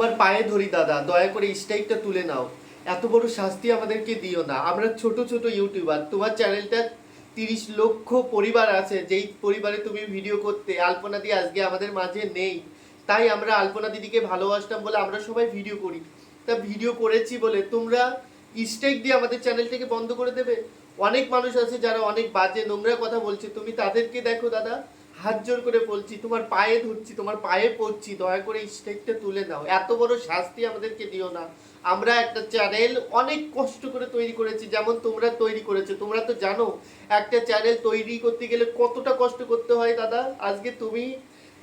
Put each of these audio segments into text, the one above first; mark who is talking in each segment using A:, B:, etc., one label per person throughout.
A: তোমার পায়ে ধরি, দাদা। দয়া করে স্ট্রাইকটা তুলে নাও। এত বড় শাস্তি আমাদেরকে দিও না। আমরা ছোট ছোট ইউটিউবার। তোমার চ্যানেলটা তিরিশ লক্ষ পরিবার আছে। যেই পরিবারে তুমি ভিডিও করতে, আলপনা দিয়ে আজকে আমাদের মাঝে নেই। তাই আমরা আলপনা দিদিকে ভালোবাসতাম বলে আমরা সবাই ভিডিও করি। তা ভিডিও করেছি বলে তোমরা স্ট্রাইক দিয়ে আমাদের চ্যানেলটাকে বন্ধ করে দেবে? অনেক মানুষ আছে যারা অনেক বাজে, নোংরা কথা বলছে। তুমি তাদেরকে দেখো, দাদা। হাত জোর করে বলছি, তোমার পায়ে ধরছি, তোমার পায়ে পড়ছি, দয়া করে স্টেকটা তুলে দাও। এত বড় শাস্তি আমাদেরকে দিও না। আমরা একটা চ্যানেল অনেক কষ্ট করে তৈরি করেছি, যেমন তোমরা তৈরি করেছ। তোমরা তো জানো, একটা চ্যানেল তৈরি করতে গেলে কতটা কষ্ট করতে হয় দাদা? আজকে তুমি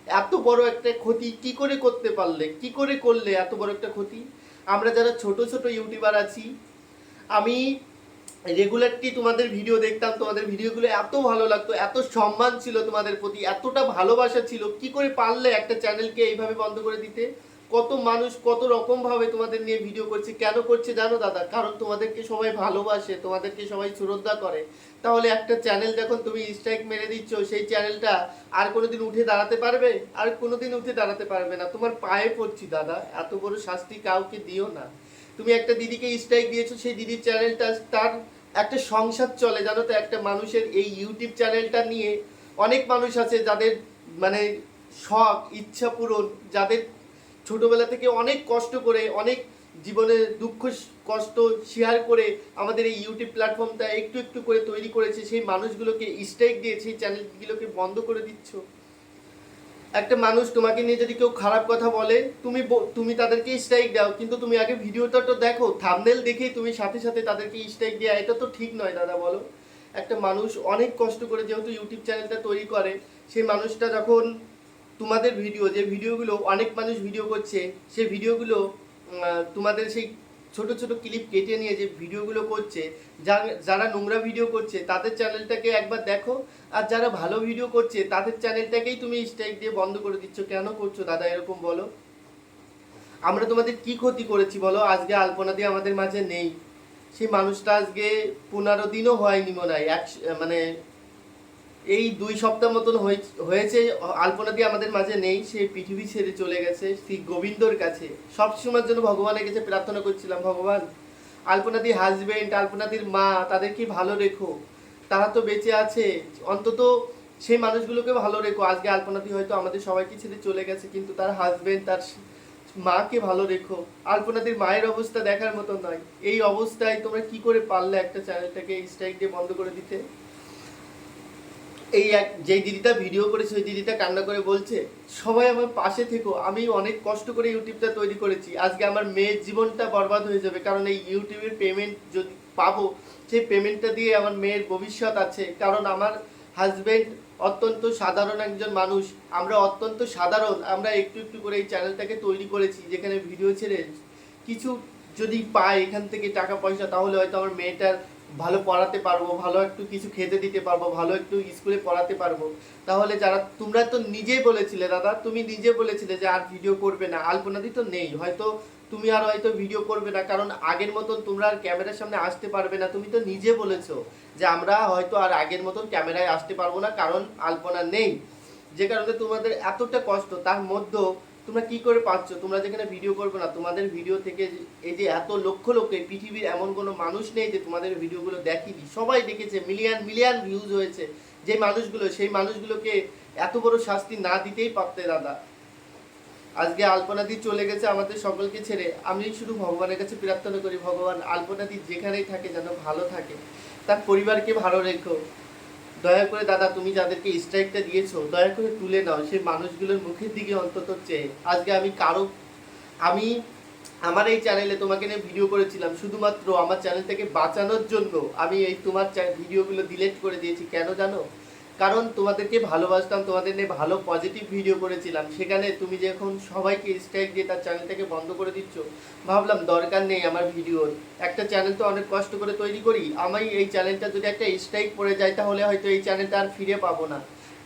A: এত বড় একটা ক্ষতি কি করে করতে পারলে? কি করে করলে এত বড় একটা ক্ষতি? আমরা যারা ছোট ছোট ইউটিউবার আছি, আমি রেগুলারলি তোমাদের ভিডিও দেখতাম, তোমাদের ভিডিওগুলো এত ভালো লাগতো, এত সম্মান ছিল তোমাদের প্রতি, এতটা ভালোবাসা ছিল, কি করে পারলে একটা চ্যানেলকে এইভাবে বন্ধ করে দিতে? কত মানুষ কত রকম ভাবে তোমাদের নিয়ে ভিডিও করছে, কেন করছে জানো দাদা? কারণ তোমাদেরকে সবাই ভালোবাসে, তোমাদেরকে সবাই শ্রদ্ধা করে। তাহলে একটা চ্যানেল যখন তুমি স্ট্রাইক মেরে দিচ্ছ, সেই চ্যানেলটা আর কোনোদিন উঠে দাঁড়াতে পারবে? আর কোনোদিন উঠে দাঁড়াতে পারবে না। তোমার পায়ে পড়ছি দাদা, এত বড় শাস্তি কাউকে দিও না। তুমি একটা দিদিকে স্ট্রাইক দিয়েছ, সেই দিদির চ্যানেলটা তার একটা সংসার চলে, জানো তো, একটা মানুষের এই ইউটিউব চ্যানেলটা নিয়ে অনেক মানুষ আছে যাদের মানে শখ, ইচ্ছা পূরণ, যাদের ছোটবেলা থেকে অনেক কষ্ট করে, অনেক জীবনের দুঃখ, কষ্ট শেয়ার করে আমাদের এই ইউটিউব প্ল্যাটফর্মটা একটু একটু করে তৈরি করেছে, সেই মানুষগুলোকে স্ট্রাইক দিয়ে, সেই চ্যানেলগুলোকে বন্ধ করে দিচ্ছ। একটা মানুষ তোমাকে নিয়ে যদি কেউ খারাপ কথা বলে, তুমি তুমি তাদেরকে স্ট্রাইক দাও, কিন্তু তুমি আগে ভিডিওটা তো দেখো থামনেল দেখেই তুমি সাথে সাথে তাদেরকে স্ট্রাইক দেওয়া এটা তো ঠিক নয় দাদা, বলো। একটা মানুষ অনেক কষ্ট করে যেহেতু ইউটিউব চ্যানেলটা তৈরি করে, সেই মানুষটা যখন তোমাদের ভিডিও যে ভিডিওগুলো অনেক মানুষ ভিডিও করছে, সেই ভিডিওগুলো তোমাদের সেই ছোট ছোট ক্লিপ কেটে নিয়ে যে ভিডিওগুলো করছে যারা নোংরা ভিডিও করছে, তাদের চ্যানেলটাকে একবার দেখো। আর যারা ভালো ভিডিও করছে, তাদের চ্যানেলটাকেই তুমি স্ট্রাইক দিয়ে বন্ধ করে দিচ্ছ। কেন করছ দাদা, এরকম বলো? আমরা তোমাদের কি ক্ষতি করেছি বলো? আজকে আলপনা দিয়ে আমাদের মাঝে নেই। সেই মানুষটা আজকে পনেরো দিনও হয়নি মনে হয়, এক মানে এই দুই সপ্তাহ মতন হয়ে- হয়েছে, আলপনা দিয়ে আমাদের মাঝে নেই, সে পৃথিবী ছেড়ে চলে গেছে, শ্রী গোবিন্দর কাছে। সব সময়ের জন্য ভগবানের কাছে প্রার্থনা করছিলাম, ভগবান আলপনাদির হাজবেন্ড আলপনাদির মা তাদেরকে ভালো রেখো? তারা তো বেঁচে আছে, অন্তত সেই মানুষগুলোকে ভালো রেখো। আজকে আলপনাদি হয়তো আমাদের সবাইকে ছেড়ে চলে গেছে, কিন্তু তার হাজবেন্ড তার মাকে ভালো রেখো। আলপনাদির মায়ের অবস্থা দেখার মতো নয়। এই অবস্থায় তোমরা কি করে পারলে একটা চ্যানেলটাকে স্ট্রাইক দিয়ে বন্ধ করে দিতে? এই এক, যেই দিদিটা ভিডিও করেছে, ওই দিদিটা কান্না করে বলছে, সবাই আমার পাশে থেকো, আমি অনেক কষ্ট করে ইউটিউবটা তৈরি করেছি। আজকে আমার মেয়ের জীবনটা বরবাদ হয়ে যাবে, কারণ এই ইউটিউবের পেমেন্ট যদি পাবো, সেই পেমেন্টটা দিয়ে আমার মেয়ের ভবিষ্যৎ আছে। কারণ আমার হাজব্যান্ড অত্যন্ত সাধারণ একজন মানুষ। আমরা অত্যন্ত সাধারণ, আমরা একটু একটু করে এই চ্যানেলটাকে তৈরি করেছি, যেখানে ভিডিও ছেড়ে কিছু যদি পাই এখান থেকে টাকা পয়সা তাহলে হয়তো আমার মেয়েটার ভালো পড়াতে পারব, ভালো একটু কিছু খেতে দিতে পারব, ভালো একটু স্কুলে পড়াতে পারব। তাহলে যারা, তোমরা তো নিজেই বলেছিলে দাদা, তুমি নিজে বলেছিলে যে আর ভিডিও করবে না, আলপনাদি তো নেই, হয়তো তুমি আর হয়তো ভিডিও করবে না, কারণ আগের মতন তোমরা আর ক্যামেরার সামনে আসতে পারবে না, তুমি তো নিজে বলেছ যে আমরা হয়তো আর আগের মতন ক্যামেরায় আসতে পারব না, কারণ আলপনা নেই। যে কারণে তোমাদের এতটা কষ্ট, তার মধ্যেও তোমরা কি করে পাচ্ছ? তোমরা যেখানে ভিডিও করবে না, তোমাদের ভিডিও থেকে এই যে এত লক্ষ লক্ষ পৃথিবীর এমন কোনো মানুষ নেই যে তোমাদের ভিডিওগুলো দেখেনি। সবাই দেখেছে মিলিয়ন মিলিয়ন ভিউজ হয়েছে। যে মানুষগুলো, সেই মানুষগুলোকে এত বড় শাস্তি না দিতেই পারতে দাদা। আজকে আলপনাদি চলে গেছে আমাদের সকলকে ছেড়ে। আমি শুধু ভগবানের কাছে প্রার্থনা করি, ভগবান আলপনাদি যেখানেই থাকে যেন ভালো থাকে। তার পরিবারকে ভালো রেখো। দয়া করে দাদা, তুমি যাদেরকে স্ট্রাইকটা দিয়েছ, দয়া করে তুলে নাও। সেই মানুষগুলোর মুখের দিকে অন্তত চেয়ে। আজকে আমি কারও, আমি আমার এই চ্যানেলে তোমাকে নিয়ে ভিডিও করেছিলাম, শুধুমাত্র আমার চ্যানেল থেকে বাঁচানোর জন্য আমি এই তোমার ভিডিওগুলো ডিলেট করে দিয়েছি। কেন জানো? কারণ তোমাদেরকে ভালোবাসতাম, তোমাদের নিয়ে ভালো পজিটিভ ভিডিও করেছিলাম। সেখানে তুমি যখন সবাইকে স্ট্রাইক দিয়ে তার চ্যানেলটাকে বন্ধ করে দিচ্ছ, ভাবলাম দরকার নেই আমার ভিডিওর একটা চ্যানেল তো অনেক কষ্ট করে তৈরি করি। আমি এই চ্যানেলটা যদি একটা স্ট্রাইক পড়ে যায়, তাহলে হয়তো এই চ্যানেলটা আর ফিরে পাবো না।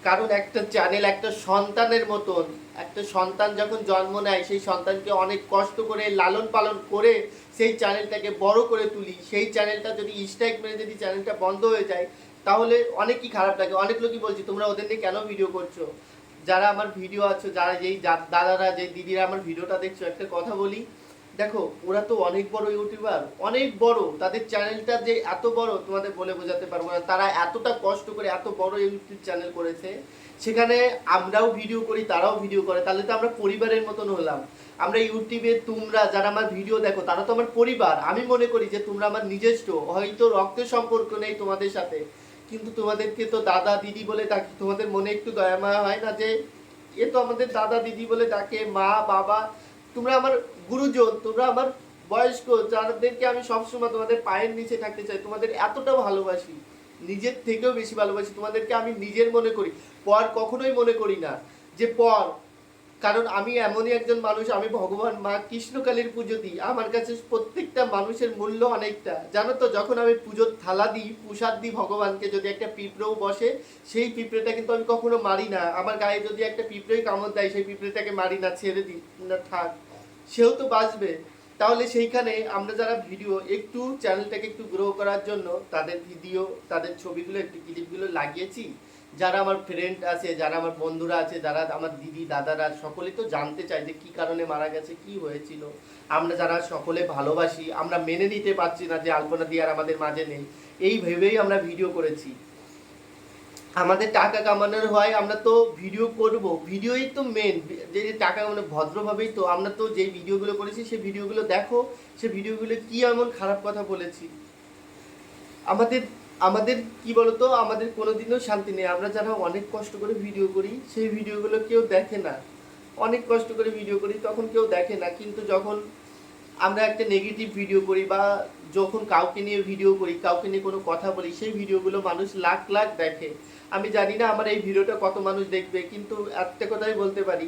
A: কারণ একটা চ্যানেল একটা সন্তানের মতন, একটা সন্তান যখন জন্ম নেয়, সেই সন্তানকে অনেক কষ্ট করে, লালন পালন করে সেই চ্যানেলটাকে বড় করে তুলি। সেই চ্যানেলটা যদি স্ট্রাইক মেরে যদি চ্যানেলটা বন্ধ হয়ে যায় তাহলে অনেকই খারাপ লাগে। অনেক লোকই বলছি, তোমরা ওদের নিয়ে কেন ভিডিও করছ? যারা আমার ভিডিও আছে, যারা যেই দাদারা যে দিদিরা আমার ভিডিওটা দেখছ, একটা কথা বলি। দেখো, ওরা তো অনেক বড় ইউটিউবার অনেক বড়। তাদের চ্যানেলটা যে এত বড়, তোমাদের বলে বোঝাতে পারব না। তারা এতটা কষ্ট করে এত বড় ইউটিউব চ্যানেল করেছে। সেখানে আমরাও ভিডিও করি, তারাও ভিডিও করে। তাহলে তো আমরা পরিবারের মতন হলাম। আমরা ইউটিউবে তোমরা যারা আমার ভিডিও দেখো, তারা তো আমার পরিবার। আমি মনে করি যে তোমরা আমার নিজস্ব। হয়তো রক্তের সম্পর্ক নেই তোমাদের সাথে। কিন্তু তোমাদেরকে তো দাদা দিদি বলে ডাকি। তোমাদের মনে একটু দয়া মায়া হয় না যে, এ তো আমাদের দাদা দিদি বলে ডাকে, মা, বাবা। তোমরা আমার গুরুজন, তোমরা আমার বয়স্ক, যাদেরকে আমি সবসময় তোমাদের পায়ের নিচে থাকতে চাই, তোমাদের এতটা ভালোবাসি। নিজের থেকেও বেশি ভালোবাসি, তোমাদেরকে আমি নিজের মনে করি, পর কখনোই মনে করি না যে, পর কারণ আমি এমনই একজন মানুষ, আমি ভগবান মা কৃষ্ণকালীর পুজো দিই। আমার কাছে প্রত্যেকটা মানুষের মূল্য অনেকটা। জানো তো, যখন আমি পুজোর থালা দিই, প্রসাদ দিই ভগবানকে, যদি একটা পিঁপড়েও বসে, সেই পিঁপড়েটা কিন্তু আমি কখনো মারি না। আমার গায়ে যদি একটা পিঁপড়েই কামড় দেয়, সেই পিঁপড়েটাকে মারি না, ছেড়ে দিই, না থাক। সেও তো বাঁচবে। তাহলে সেইখানে আমরা যারা ভিডিও, একটু চ্যানেলটাকে একটু গ্রো করার জন্য তাদের ভিডিও তাদের ছবিগুলো, একটু ক্লিপগুলো লাগিয়েছি। যারা আমার ফ্রেন্ড আছে, যারা আমার বন্ধুরা আছে, যারা আমার দিদি, দাদারা, সকলেই তো জানতে চায় যে কি কারণে মারা গেছে, কি হয়েছিল। আমরা যারা সকলে ভালোবাসি, আমরা মেনে নিতে পারছি না যে আলপনা দিয়ে আর আমাদের মাঝে নেই। এই ভেবেই আমরা ভিডিও করেছি। আমাদের টাকা কামানোর হয়, আমরা তো ভিডিও করব। ভিডিওই তো মেন যে যে টাকা মানে ভদ্রভাবেই তো। আমরা তো যে ভিডিওগুলো করেছি সেই ভিডিওগুলো দেখো। সে ভিডিওগুলো কি এমন খারাপ কথা বলেছি? আমাদের আমাদের, কি বলতো, আমাদের কোনোদিনও শান্তি নেই। আমরা যারা অনেক কষ্ট করে ভিডিও করি, সেই ভিডিওগুলো কেউ দেখে না। অনেক কষ্ট করে ভিডিও করি, তখন কেউ দেখে না। কিন্তু যখন আমরা একটা নেগেটিভ ভিডিও করি বা যখন কাউকে নিয়ে ভিডিও করি, কাউকে নিয়ে কোনো কথা বলি, সেই ভিডিওগুলো মানুষ লাখ লাখ দেখে। আমি জানি না আমার এই ভিডিওটা কত মানুষ দেখবে, কিন্তু একটা কথাই বলতে পারি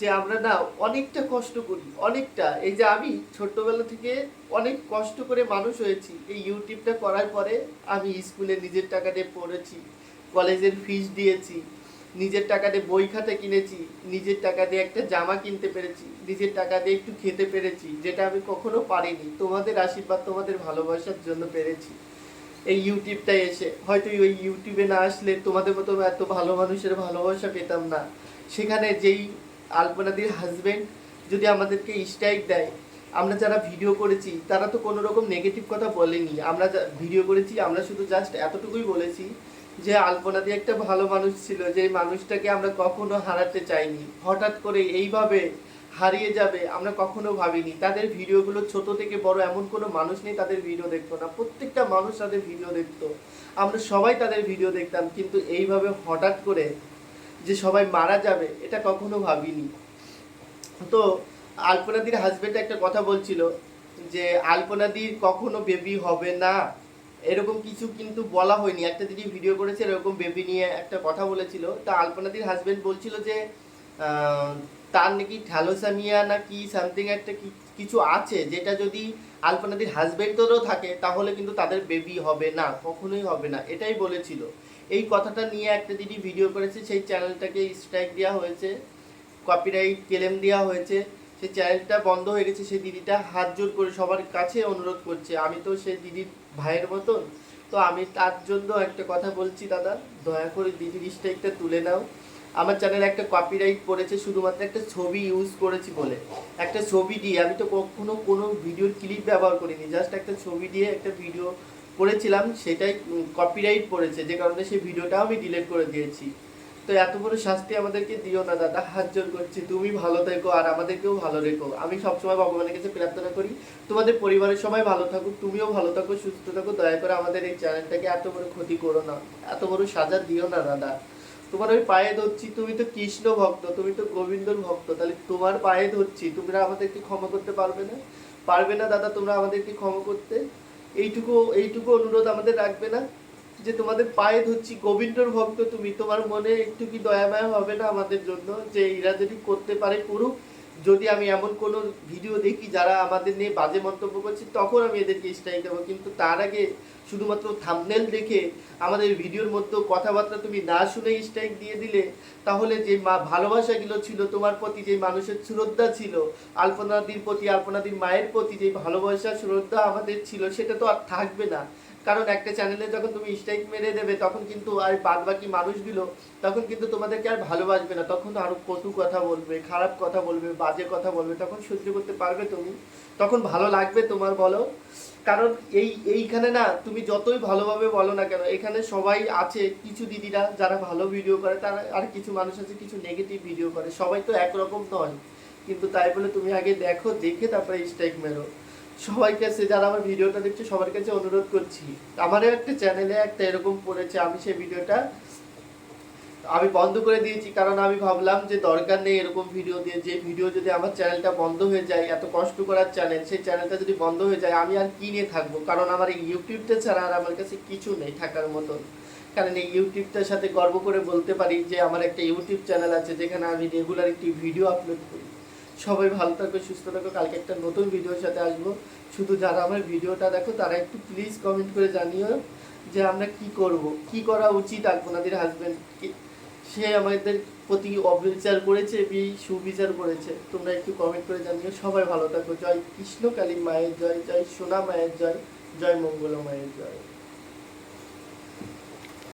A: যে আমরা না অনেকটা কষ্ট করি, অনেকটা। এই যে আমি ছোট্টবেলা থেকে অনেক কষ্ট করে মানুষ হয়েছি। এই ইউটিউবটা করার পরে আমি স্কুলে নিজের টাকা দিয়ে পড়েছি, কলেজের ফিস দিয়েছি, নিজের টাকা দিয়ে বই খাতা কিনেছি, নিজের টাকা দিয়ে একটা জামা কিনতে পেরেছি, নিজের টাকা দিয়ে একটু খেতে পেরেছি, যেটা আমি কখনো পারিনি। তোমাদের আশীর্বাদ, তোমাদের ভালোবাসার জন্য পেরেছি। এই ইউটিউবটা এসে, হয়তো ওই ইউটিউবে না আসলে তোমাদের মতো এত ভালো মানুষের ভালোবাসা পেতাম না। সেখানে যেই আলপনাদির হাজবেন্ড যদি আমাদেরকে স্ট্রাইক দেয়, আমরা যারা ভিডিও করেছি, তারা তো কোনো রকম নেগেটিভ কথা বলেনি। আমরা ভিডিও করেছি, আমরা শুধু জাস্ট এতটুকুই বলেছি যে আলপনাদি একটা ভালো মানুষ ছিল, যে মানুষটাকে আমরা কখনো হারাতে চাইনি। হঠাৎ করে এইভাবে হারিয়ে যাবে, আমরা কখনো ভাবিনি। তাদের ভিডিওগুলো ছোট থেকে বড় এমন কোনো মানুষ নেই, তাদের ভিডিও দেখতো না। প্রত্যেকটা মানুষ তাদের ভিডিও দেখতো। আমরা সবাই তাদের ভিডিও দেখতাম, কিন্তু এইভাবে হঠাৎ করে যে সবাই মারা যাবে, এটা কখনো ভাবিনি। তো আলপনাদির হাজবেন্ড একটা কথা বলছিল যে আলপনাদির কখনো বেবি হবে না। এরকম কিছু কিন্তু বলা হয়নি। একটা দিদি ভিডিও করেছে, এরকম বেবি নিয়ে একটা কথা বলেছিল। তা আলপনাদির হাজবেন্ড বলছিল যে তার নাকি থ্যালোসামিয়া না কি সামথিং একটা কিছু আছে, যেটা যদি আলপনাদির হাজবেন্ডেরও থাকে, তাহলে কিন্তু তাদের বেবি হবে না, কখনোই হবে না, এটাই বলেছিল। এই কথাটা নিয়ে একটা দিদি ভিডিও করেছে, সেই চ্যানেলটাকে স্ট্রাইক দেওয়া হয়েছে কপিরাইট ক্লেম দেওয়া হয়েছে, সেই চ্যানেলটা বন্ধ হয়ে গেছে, সেই দিদিটা হাত জোর করে সবার কাছে অনুরোধ করছে, আমি তো সেই দিদির ভাইয়ের মতন, তো আমি তার জন্য একটা কথা বলছি দাদা, দয়া করে দিদির স্ট্রাইকটা তুলে নাও। আমার চ্যানেলে একটা কপিরাইট পড়েছে, শুধুমাত্র একটা ছবি ইউজ করেছি বলে। একটা ছবি দিয়ে, আমি তো কখনো কোনো ভিডিওর ক্লিপ ব্যবহার করিনি জাস্ট একটা ছবি দিয়ে একটা ভিডিও করেছিলাম, সেটাই কপিরাইট পড়েছে, যে কারণে সেই ভিডিওটাও আমি ডিলিট করে দিয়েছি। তো এত বড় শাস্তি আমাদেরকে দিও না, দাদা, হাত জোর করছি, তুমি ভালো থেকো আর আমাদেরকেও ভালো রেখো। আমি সবসময় ভগবানের কাছে প্রার্থনা করি, তোমাদের পরিবারের সবাই ভালো থাকুক, তুমিও ভালো থাকো, সুস্থ থাকো, দয়া করে আমাদের এই চ্যানেলটাকে এত বড় ক্ষতি করো না, এত বড় সাজা দিও না, দাদা। তোমার ওই পায়ে ধরছি, তুমি তো কৃষ্ণ ভক্ত, তুমি তো গোবিন্দর ভক্ত, তাহলে তোমার পায়ে ধরছি, তোমরা আমাদেরকে ক্ষমা করতে পারবে না? পারবে না দাদা, তোমরা আমাদেরকে ক্ষমা করতে? এইটুকু এইটুকু অনুরোধ আমাদের রাখবে না? যে তোমাদের পায়ে ধরছি, গোবিন্দর ভক্ত তুমি, তোমার মনে একটু কি দয়া মায়া হবে না আমাদের জন্য? যে এরা যদি করতে পারে, করুক। যদি আমি এমন কোনো ভিডিও দেখি যারা আমাদের নিয়ে বাজে মন্তব্য করছে, তখন আমি এদেরকে স্ট্রাইক দেবো। কিন্তু তার আগে শুধুমাত্র থামনেল দেখে আমাদের ভিডিওর মধ্যে কথাবার্তা তুমি না শুনে স্ট্রাইক দিয়ে দিলে, তাহলে যে মা ভালোবাসাগুলো ছিল, তোমার প্রতি যে মানুষের শ্রদ্ধা ছিল, আলপনাদির প্রতি, আলপনাদির মায়ের প্রতি যে ভালোবাসা, শ্রদ্ধা আমাদের ছিল, সেটা তো আর থাকবে না। কারণ একটা চ্যানেলে যখন তুমি স্ট্রাইক মেরে দেবে, তখন কিন্তু আর বাদ বাকি মানুষগুলো, তখন কিন্তু তোমাদেরকে আর ভালোবাসবে না। তখন আরও কটু কথা বলবে, খারাপ কথা বলবে, বাজে কথা বলবে, তখন সহ্য করতে পারবে তুমি। তখন ভালো লাগবে তোমার বলো। কারণ এই, এইখানে না, তুমি যতই ভালোভাবে বলো না কেন, এখানে সবাই আছে, কিছু দিদিরা যারা ভালো ভিডিও করে, তারা আর কিছু মানুষ আছে, কিছু নেগেটিভ ভিডিও করে, সবাই তো একরকম নয় কিন্তু তাই বলে তুমি আগে দেখো, দেখে তারপরে স্ট্রাইক মেরো। সবাই কাছে, যারা আমার ভিডিওটা দেখছে, সবার কাছে অনুরোধ করছি, আমারও একটা চ্যানেলে একটা এরকম পড়েছে, আমি সেই ভিডিওটা আমি বন্ধ করে দিয়েছি, কারণ আমি ভাবলাম যে দরকার নেই এরকম ভিডিও দিয়ে। যে ভিডিও যদি আমার চ্যানেলটা বন্ধ হয়ে যায়, এত কষ্ট করার চ্যানেল সেই চ্যানেলটা যদি বন্ধ হয়ে যায়, আমি আর কি নিয়ে থাকব? কারণ আমার এই ইউটিউবটা ছাড়া আর আমার কাছে কিছু নেই থাকার মতন। কারণ এই ইউটিউবটার সাথে গর্ব করে বলতে পারি যে আমার একটা ইউটিউব চ্যানেল আছে, যেখানে আমি রেগুলার একটি ভিডিও আপলোড করি। সবাই ভালো থাকো, সুস্থ থাকো, কালকে একটা নতুন ভিডিওর সাথে আসব। শুধু যারা আমার ভিডিওটা দেখো, তারা একটু প্লিজ কমেন্ট করে জানিও যে আমরা কি করব? কি করা উচিত আপনাদের হাজবেন্ড সে আমাদের প্রতি অবিচার করেছে বি সুবিচার করেছে। তোমরা একটু কমেন্ট করে জানিও। সবাই ভালো থাকো। জয় কৃষ্ণ কালী মায়ের জয় জয় সোনা মায়ের জয় জয় মঙ্গল মায়ের জয়।